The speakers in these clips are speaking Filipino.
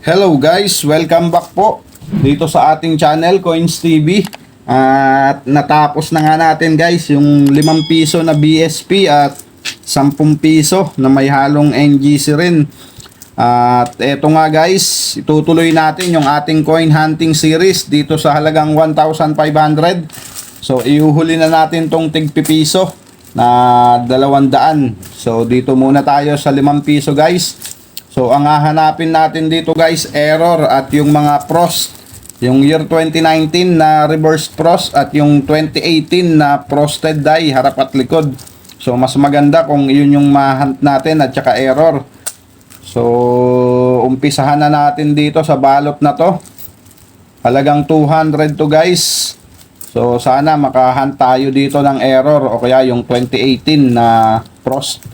Hello guys, welcome back po dito sa ating channel Coins TV. At natapos na nga natin guys yung 5 piso na BSP at 10 piso na may halong NGC rin. At eto nga guys, itutuloy natin yung ating coin hunting series dito sa halagang 1,500. So iuhuli na natin tong tigpipiso na 200. So dito muna tayo sa 5 piso guys. So ang hahanapin natin dito guys, error at yung mga pros. Yung year 2019 na reverse pros at yung 2018 na frosted die harap at likod. So mas maganda kung yun yung mahunt natin at saka error. So umpisahan na natin dito sa balot na to. Halagang 200 to guys. So sana makahunt tayo dito ng error o kaya yung 2018 na frost.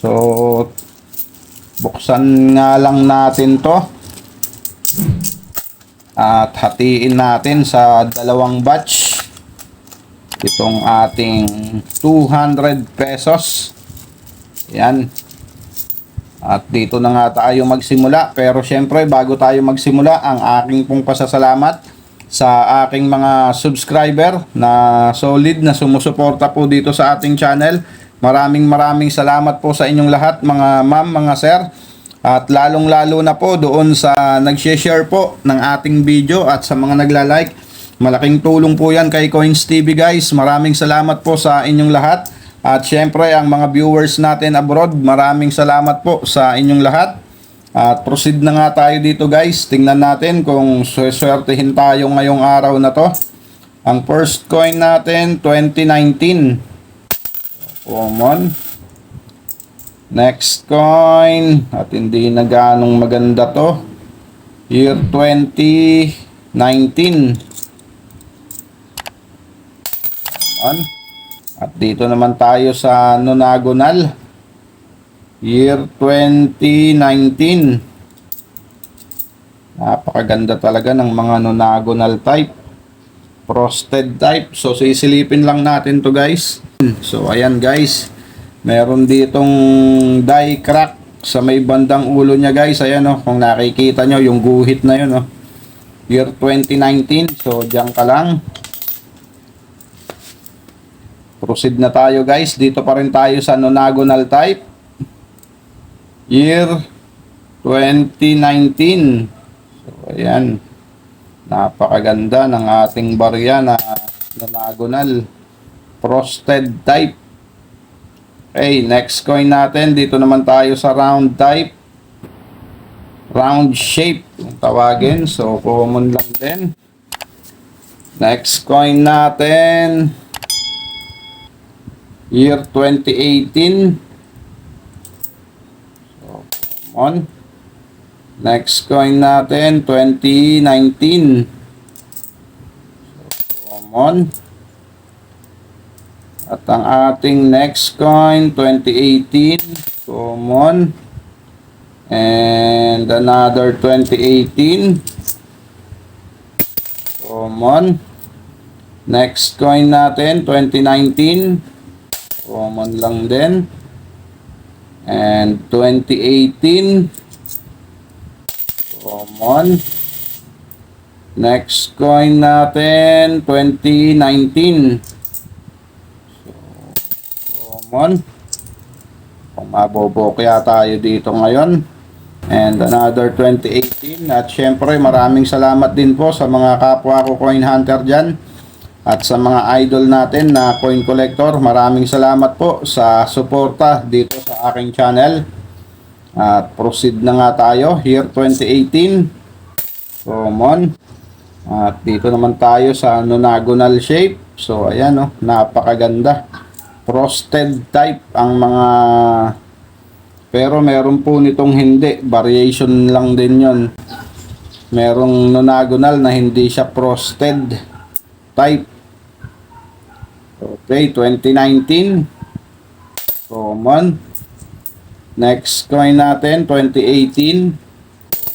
So buksan nga lang natin to. At hatiin natin sa dalawang batch. Itong ating 200 pesos. Yan. At dito na nga tayo magsimula. Pero syempre bago tayo magsimula ang aking pong pasasalamat sa aking mga subscriber na solid na sumusuporta po dito sa ating channel maraming maraming salamat po sa inyong lahat mga ma'am mga sir at lalong lalo na po doon sa nag-share po ng ating video at sa mga nagla-like. Malaking tulong po yan kay Coins TV guys. Maraming salamat po sa inyong lahat. At syempre ang mga viewers natin abroad, maraming salamat po sa inyong lahat. At proceed na nga tayo dito guys. Tingnan natin kung swertehin tayo ngayong araw na to. Ang first coin natin, 2019. Common. Next coin, at hindi na ganong maganda to. Year 2019. Ayan. At dito naman tayo sa nonagonal. Year 2019. Napakaganda talaga ng mga nonagonal type. Frosted type. So sisilipin lang natin to guys. So ayan guys. Meron ditong die crack sa may bandang ulo niya guys. Ayan oh, kung nakikita nyo yung guhit na yun oh. Year 2019. So diyan ka lang. Proceed na tayo guys. Dito pa rin tayo sa nonagonal type. Year 2019. So ayan. Napakaganda ng ating barya na nonagonal. Frosted type. Okay, next coin natin. Dito naman tayo sa round type. Round shape. Tawagin. So, common lang din. Next coin natin. Year 2018. So, common. Next coin natin. 2019. So, common. At ang ating next coin, 2018, common. And another 2018, common. Next coin natin, 2019, common lang din. And 2018, common. Next coin natin, 2019, common. Kung mabobo kaya tayo dito ngayon. And another 2018. At syempre maraming salamat din po sa mga kapwa ko coin hunter dyan. At sa mga idol natin na coin collector. Maraming salamat po sa suporta dito sa aking channel. At proceed na nga tayo. Year 2018. Common. At dito naman tayo sa nonagonal shape. So ayan oh, napakaganda frosted type ang mga pero meron po nitong hindi variation lang din yon merong nonagonal na hindi siya frosted type okay 2019 common next coin natin 2018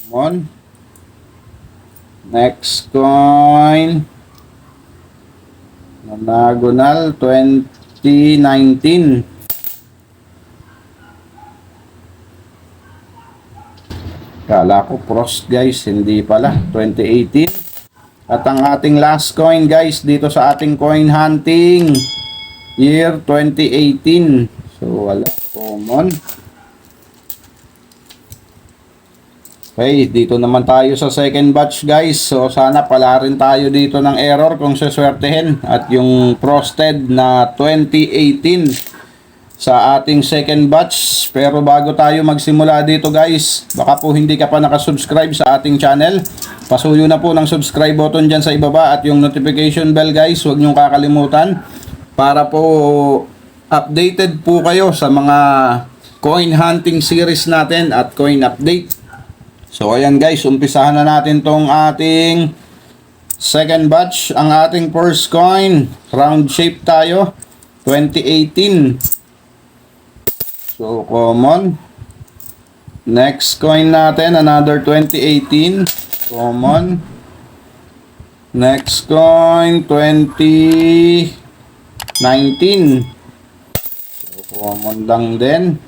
common next coin nonagonal 20 2019. Kala ko Frost guys, hindi pala. 2018. At ang ating last coin guys dito sa ating coin hunting year 2018. So wala. Common. Okay, dito naman tayo sa second batch guys. So sana pala rin tayo dito ng error kung seswertehin. At yung frosted na 2018 sa ating second batch. Pero bago tayo magsimula dito guys, baka po hindi ka pa nakasubscribe sa ating channel. Pasuyo na po ng subscribe button dyan sa ibaba at yung notification bell guys, huwag niyong kakalimutan. Para po updated po kayo sa mga coin hunting series natin at coin update. So ayan guys, umpisahan na natin tong ating second batch. Ang ating first coin, round shape tayo, 2018. So common. Next coin natin, another 2018. Common. Next coin, 2019. So common lang din.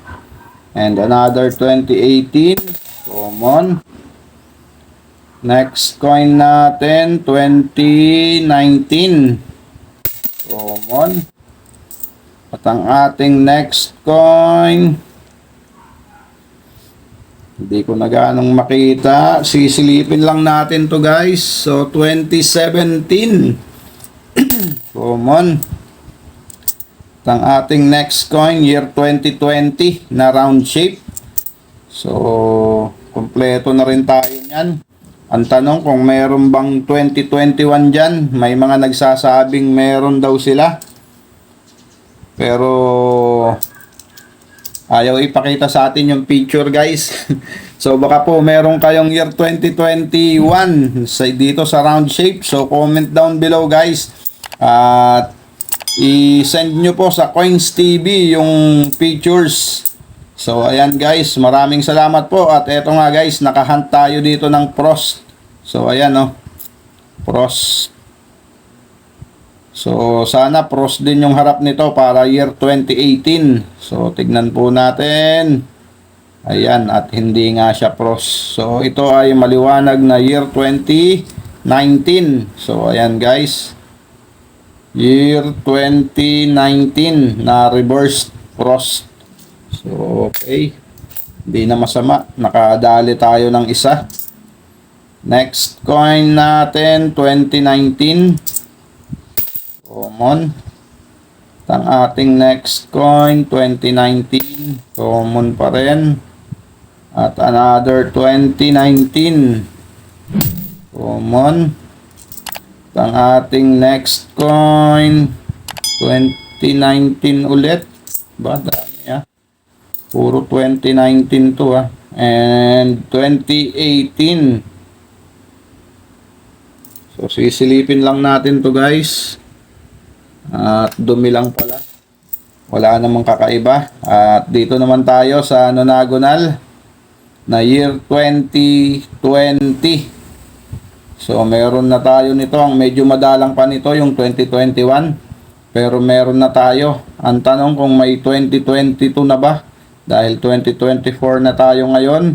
And another 2018. Common. Next coin natin, 2019. Common. At ang ating next coin, hindi ko na ganong makita. Sisilipin lang natin to guys. So, 2017. Common. At ang ating next coin, year 2020 na round shape. So, kompleto na rin tayo niyan. Ang tanong kung meron bang 2021 dyan, may mga nagsasabing meron daw sila. Pero, ayaw ipakita sa atin yung picture guys. so, baka po meron kayong year 2021 sa, dito sa round shape. So, comment down below guys. At, i-send nyo po sa Coins TV yung pictures So, ayan guys, maraming salamat po. At eto nga guys, nakahunt tayo dito ng Frost. So, ayan no. Frost. So, sana Frost din yung harap nito para year 2018. So, tignan po natin. Ayan, at hindi nga siya Frost. So, ito ay maliwanag na year 2019. So, ayan guys. Year 2019 na reversed Frost. So, okay. Hindi na masama. Nakadali tayo ng isa. Next coin natin, 2019. Common. Ang ating next coin, 2019. Common pa rin. At another 2019. Common. Ang ating next coin, 2019 ulit. Ba, dami ah. Puro 2019 to ah. And 2018. So sisilipin lang natin to guys. At dumi lang pala. Wala namang kakaiba. At dito naman tayo sa Nonagonal na year 2020. So meron na tayo nito. Ang medyo madalang pa nito yung 2021. Pero meron na tayo. Ang tanong kung may 2022 na ba? Dahil 2024 na tayo ngayon.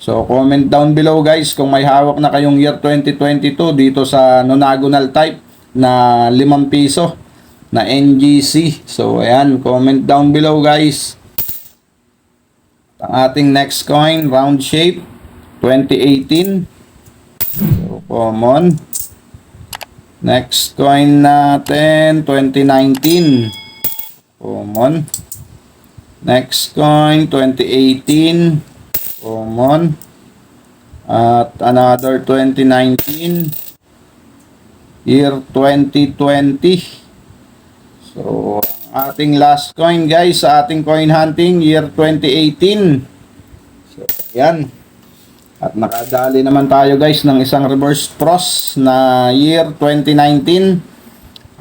So, comment down below guys kung may hawak na kayong year 2022 dito sa nonagonal type na 5 piso na NGC. So, ayan, comment down below guys. Ang ating next coin, round shape, 2018. So, common. Next coin natin, 2019. Common. Next coin, 2018. Common. At another 2019. Year 2020. So, ang ating last coin guys sa ating coin hunting, year 2018. So, yan. At nakadali naman tayo guys ng isang reverse cross na year 2019.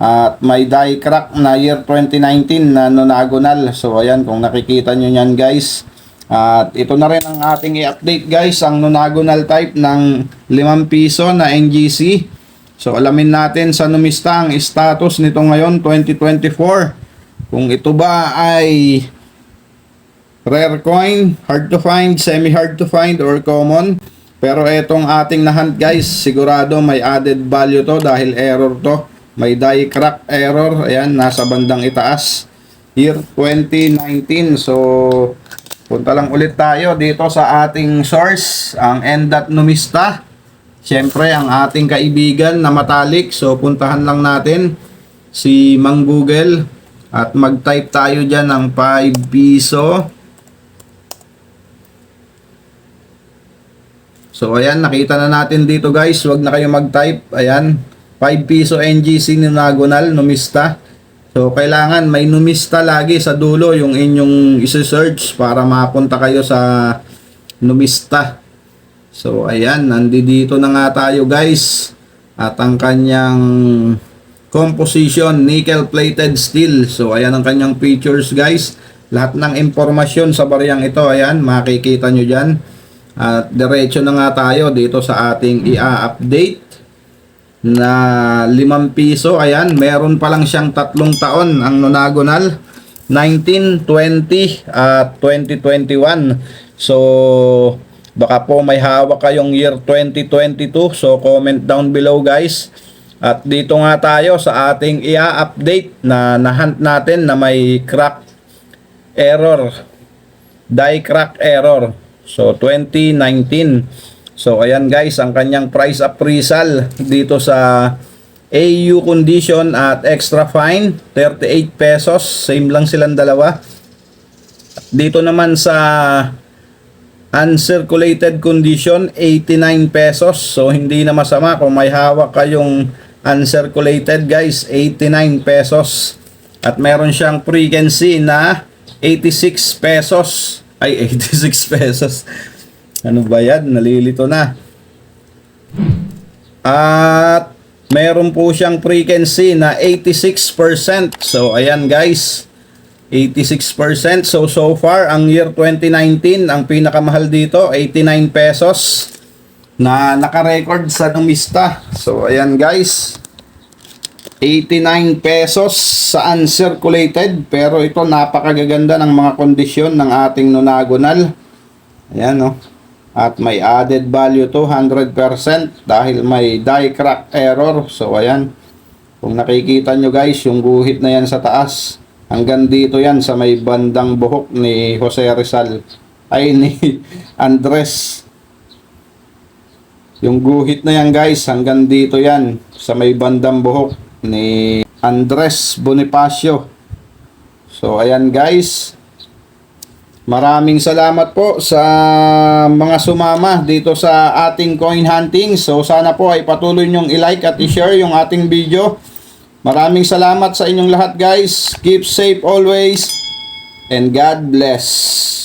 At may die crack na year 2019 na nonagonal. So ayan kung nakikita nyo yan guys. At ito na rin ang ating i-update guys. Ang nonagonal type ng 5 piso na NGC. So alamin natin sa numista ang status nito ngayon 2024. Kung ito ba ay rare coin, hard to find, semi hard to find or common. Pero etong ating nahunt guys, sigurado may added value to dahil error to. May die crack error, ayan, nasa bandang itaas. Year 2019. So, punta lang ulit tayo dito sa ating source, ang Endat Numista. Siyempre, ang ating kaibigan na matalik. So, puntahan lang natin si Mang Google at mag-type tayo dyan ng 5 piso. So, ayan, nakita na natin dito guys. Huwag na kayo mag-type. Ayan, 5 piso NGC ni Nagonal, numista. So, kailangan may numista lagi sa dulo yung inyong isi-search para mapunta kayo sa numista. So, ayan, nandito na nga tayo guys. At ang kanyang composition, nickel-plated steel. So, ayan ang kanyang features guys. Lahat ng impormasyon sa bariyang ito, ayan, makikita nyo dyan. At diretso na nga tayo dito sa ating i-update na 5 piso. Ayan, meron pa lang siyang tatlong taon ang nonagonal. 19, 20 at 2021. So, baka po may hawak kayong year 2022. So, comment down below guys. At dito nga tayo sa ating i-update na nahunt natin na may crack error. Die crack error. So 2019. So ayan guys, ang kanyang price appraisal dito sa AU condition at extra fine 38 pesos. Same lang silang dalawa. Dito naman sa uncirculated condition 89 pesos. So hindi na masama kung may hawak kayong uncirculated guys 89 pesos. At meron siyang frequency na 86 pesos. Ay, 86 pesos. Ano ba yan? Nalilito na. At meron po siyang frequency na 86%. So, ayan guys. 86%. So, so far, ang year 2019, ang pinakamahal dito, 89 pesos na naka-record sa numista. So, ayan guys. 89 pesos sa uncirculated pero ito napakagaganda ng mga kondisyon ng ating nonagonal ayan no at may added value to 100% dahil may die crack error so ayan kung nakikita nyo guys yung guhit na yan sa taas hanggang dito yan sa may bandang buhok ni Jose Rizal ay ni Andres yung guhit na yan guys hanggang dito yan sa may bandang buhok ni Andres Bonifacio. So ayan guys. Maraming salamat po sa mga sumama dito sa ating coin hunting. So sana po ay patuloy nyong i-like at i-share yung ating video. Maraming salamat sa inyong lahat guys. Keep safe always and God bless.